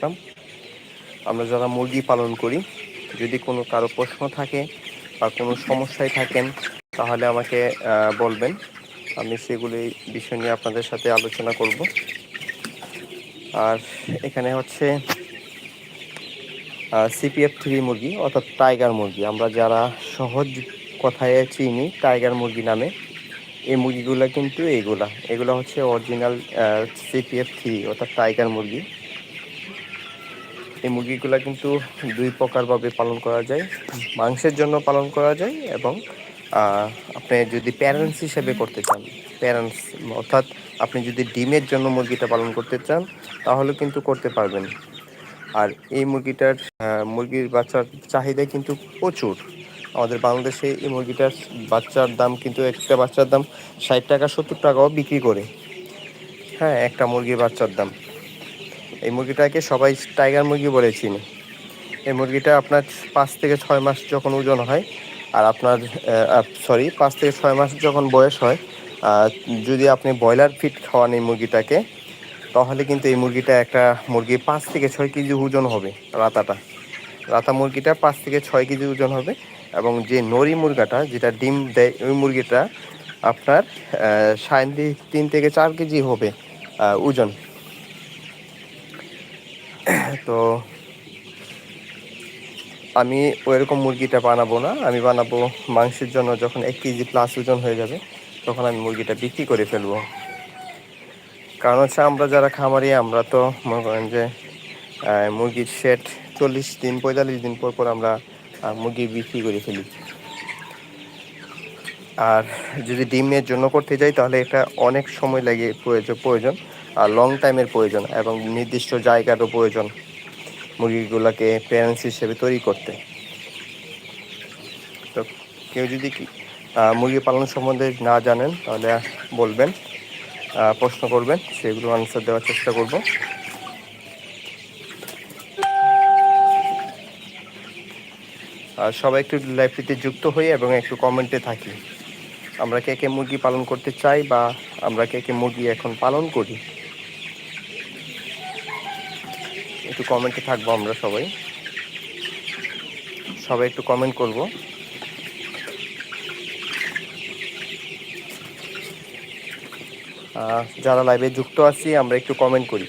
আসলাম। আমরা যারা মুরগি পালন করি, যদি কোনো কারও প্রশ্ন থাকে বা কোনো সমস্যায় থাকেন, তাহলে আমাকে বলবেন। আমি সেগুলি বিষয় নিয়ে আপনাদের সাথে আলোচনা করব। আর এখানে হচ্ছে সিপিএফ থ্রি মুরগি, অর্থাৎ টাইগার মুরগি। আমরা যারা সহজ কথায় চিনি, টাইগার মুরগি নামে, এই মুরগিগুলো কিন্তু এইগুলা এগুলো হচ্ছে original C P F three, অর্থাৎ টাইগার মুরগি। এই মুরগিগুলো কিন্তু দুই প্রকারভাবে পালন করা যায়। মাংসের জন্য পালন করা যায় এবং আপনি যদি প্যারেন্টস হিসেবে করতে চান প্যারেন্টস অর্থাৎ আপনি যদি ডিমের জন্য মুরগিটা পালন করতে চান, তাহলে কিন্তু করতে পারবেন। আর এই মুরগিটার মুরগির বাচ্চার চাহিদা কিন্তু প্রচুর। আমাদের বাংলাদেশে এই মুরগিটার বাচ্চার দাম কিন্তু, একটা বাচ্চার দাম ষাট টাকা, সত্তর টাকাও বিক্রি করে। হ্যাঁ একটা মুরগির বাচ্চার দাম। এই মুরগিটাকে সবাই টাইগার মুরগি বলে চিনি। এই মুরগিটা আপনার পাঁচ থেকে ছয় মাস যখন ওজন হয়, আর আপনার সরি পাঁচ থেকে ছয় মাস যখন বয়স হয় যদি আপনি ব্রয়লার ফিট খাওয়ান এই মুরগিটাকে, তাহলে কিন্তু এই মুরগিটা একটা মুরগি পাঁচ থেকে ছয় কেজি ওজন হবে রাতাটা। রাতা মুরগিটা পাঁচ থেকে ছয় কেজি ওজন হবে এবং যে নরি মুরগাটা, যেটা ডিম দেয়, ওই মুরগিটা আপনার সাড়ে তিন থেকে চার কেজি হবে ওজন। তো আমি ওইরকম মুরগিটা বানাবো না। আমি বানাবো মাংসের জন্য যখন এক কেজি প্লাস ওজন হয়ে যাবে, তখন আমি মুরগিটা বিক্রি করে ফেলব। কারণ হচ্ছে আমরা যারা খামারি, আমরা তো মনে করেন যে মুরগির সেট চল্লিশ দিন, পঁয়তাল্লিশ দিন পর পর আমরা মুরগি বিক্রি করে ফেলি। আর যদি ডিমের জন্য করতে যাই, তাহলে এটা অনেক সময় লাগে প্রয়োজন প্রয়োজন। লং টাইমের প্রয়োজন এবং নির্দিষ্ট জায়গারও প্রয়োজন মুরগিগুলোকে প্যারেন্টস হিসেবে তৈরি করতে। তো কেউ যদি মুরগি পালন সম্বন্ধে না জানেন, তাহলে বলবেন প্রশ্ন করবেন, সেগুলো আনসার দেওয়ার চেষ্টা করব। আর সবাই একটু লাইফটিতে যুক্ত হই এবং একটু কমেন্টে থাকি। আমরা কে কে মুরগি পালন করতে চাই বা আমরা কে কে মুরগি এখন পালন করি? একটু কমেন্টে থাকব আমরা সবাই। সবাই একটু কমেন্ট করব। যারা লাইভে যুক্ত আছি, আমরা একটু কমেন্ট করি।